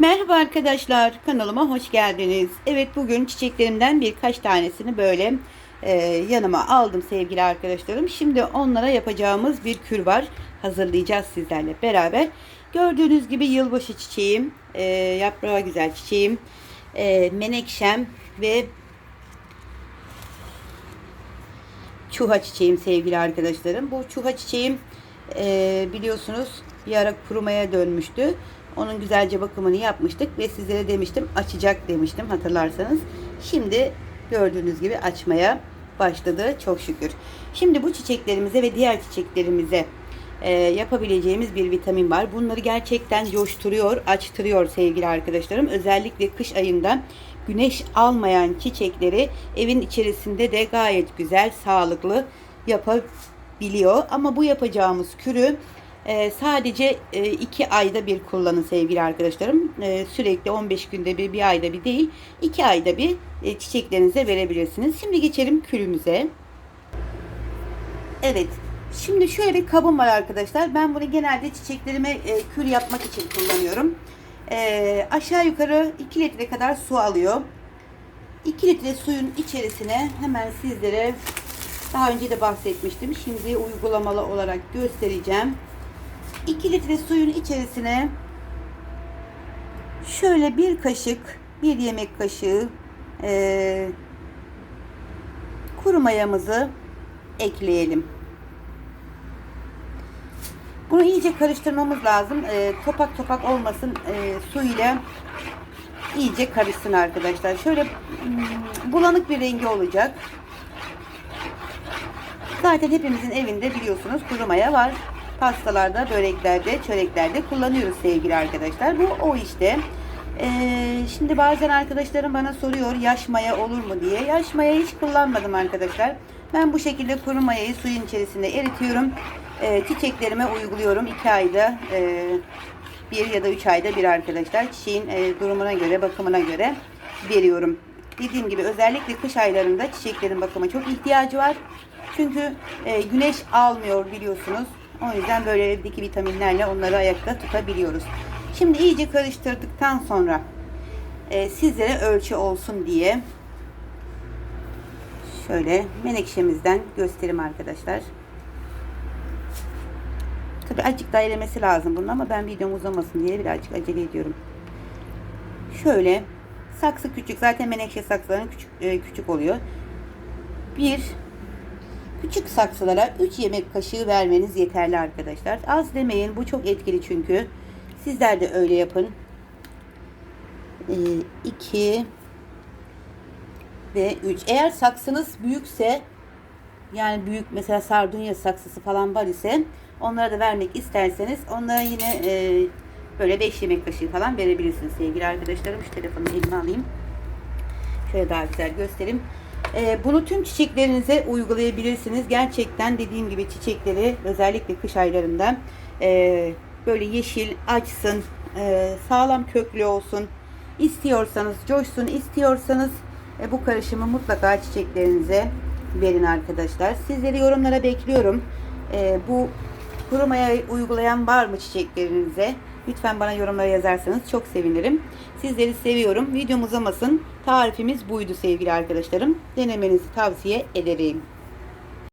Merhaba arkadaşlar, kanalıma hoş geldiniz. Evet bugün çiçeklerimden birkaç tanesini böyle e, yanıma aldım sevgili arkadaşlarım. Şimdi onlara yapacağımız bir kür var. Hazırlayacağız sizlerle beraber. Gördüğünüz gibi yılbaşı çiçeğim, e, yaprağı güzel çiçeğim, e, menekşem ve çuha çiçeğim sevgili arkadaşlarım. Bu çuha çiçeğim e, biliyorsunuz bir ara kurumaya dönmüştü. Onun güzelce bakımını yapmıştık ve sizlere demiştim açacak demiştim hatırlarsanız. Şimdi gördüğünüz gibi açmaya başladı çok şükür. Şimdi bu çiçeklerimize ve diğer çiçeklerimize e, yapabileceğimiz bir vitamin var. Bunları gerçekten coşturuyor, açtırıyor sevgili arkadaşlarım. Özellikle kış ayında güneş almayan çiçekleri evin içerisinde de gayet güzel, sağlıklı yapabiliyor. Ama bu yapacağımız kürü e, sadece 2 ayda bir kullanın sevgili arkadaşlarım. E, sürekli 15 günde bir, bir ayda bir değil, 2 ayda bir e, çiçeklerinize verebilirsiniz. Şimdi geçelim kürümüze. Evet. Şimdi şöyle bir kabım var arkadaşlar. Ben bunu genelde çiçeklerime e, kür yapmak için kullanıyorum. E, aşağı yukarı 2 litre kadar su alıyor. 2 litre suyun içerisine hemen sizlere daha önce de bahsetmiştim. Şimdi uygulamalı olarak göstereceğim. 2 litre suyun içerisine şöyle bir kaşık, bir yemek kaşığı e, kuru mayamızı ekleyelim. Bunu iyice karıştırmamız lazım. E, topak topak olmasın. E, su ile iyice karışsın arkadaşlar. Şöyle hmm, bulanık bir rengi olacak. Zaten hepimizin evinde biliyorsunuz kuru maya var. Pastalarda, böreklerde, çöreklerde kullanıyoruz sevgili arkadaşlar. Bu o işte. Ee, şimdi bazen arkadaşlarım bana soruyor yaş maya olur mu diye. Yaş maya hiç kullanmadım arkadaşlar. Ben bu şekilde kuru mayayı suyun içerisinde eritiyorum. Ee, çiçeklerime uyguluyorum. 2 ayda e, bir ya da 3 ayda bir arkadaşlar. Çiçeğin e, durumuna göre, bakımına göre veriyorum. Dediğim gibi özellikle kış aylarında çiçeklerin bakıma çok ihtiyacı var. Çünkü e, güneş almıyor biliyorsunuz. O yüzden böyle evdeki vitaminlerle onları ayakta tutabiliyoruz. Şimdi iyice karıştırdıktan sonra e, sizlere ölçü olsun diye şöyle menekşemizden göstereyim arkadaşlar. Tabi azıcık daha lazım bunun ama ben videom uzamasın diye birazcık acele ediyorum. Şöyle saksı küçük zaten menekşe saksıların küçük, e, küçük oluyor. Bir Küçük saksılara 3 yemek kaşığı vermeniz yeterli arkadaşlar. Az demeyin. Bu çok etkili çünkü. Sizler de öyle yapın. 2 ee, ve 3. Eğer saksınız büyükse yani büyük mesela sardunya saksısı falan var ise onlara da vermek isterseniz onlara yine e, böyle 5 yemek kaşığı falan verebilirsiniz sevgili arkadaşlarım. Şu telefonu elime alayım. Şöyle daha güzel göstereyim. E, bunu tüm çiçeklerinize uygulayabilirsiniz. Gerçekten dediğim gibi çiçekleri özellikle kış aylarında e, böyle yeşil açsın, e, sağlam köklü olsun. İstiyorsanız coşsun, istiyorsanız e, bu karışımı mutlaka çiçeklerinize verin arkadaşlar. Sizleri yorumlara bekliyorum. Bu kurumaya uygulayan var mı çiçeklerinize? Lütfen bana yorumlara yazarsanız çok sevinirim. Sizleri seviyorum. Videom uzamasın. Tarifimiz buydu sevgili arkadaşlarım. Denemenizi tavsiye ederim.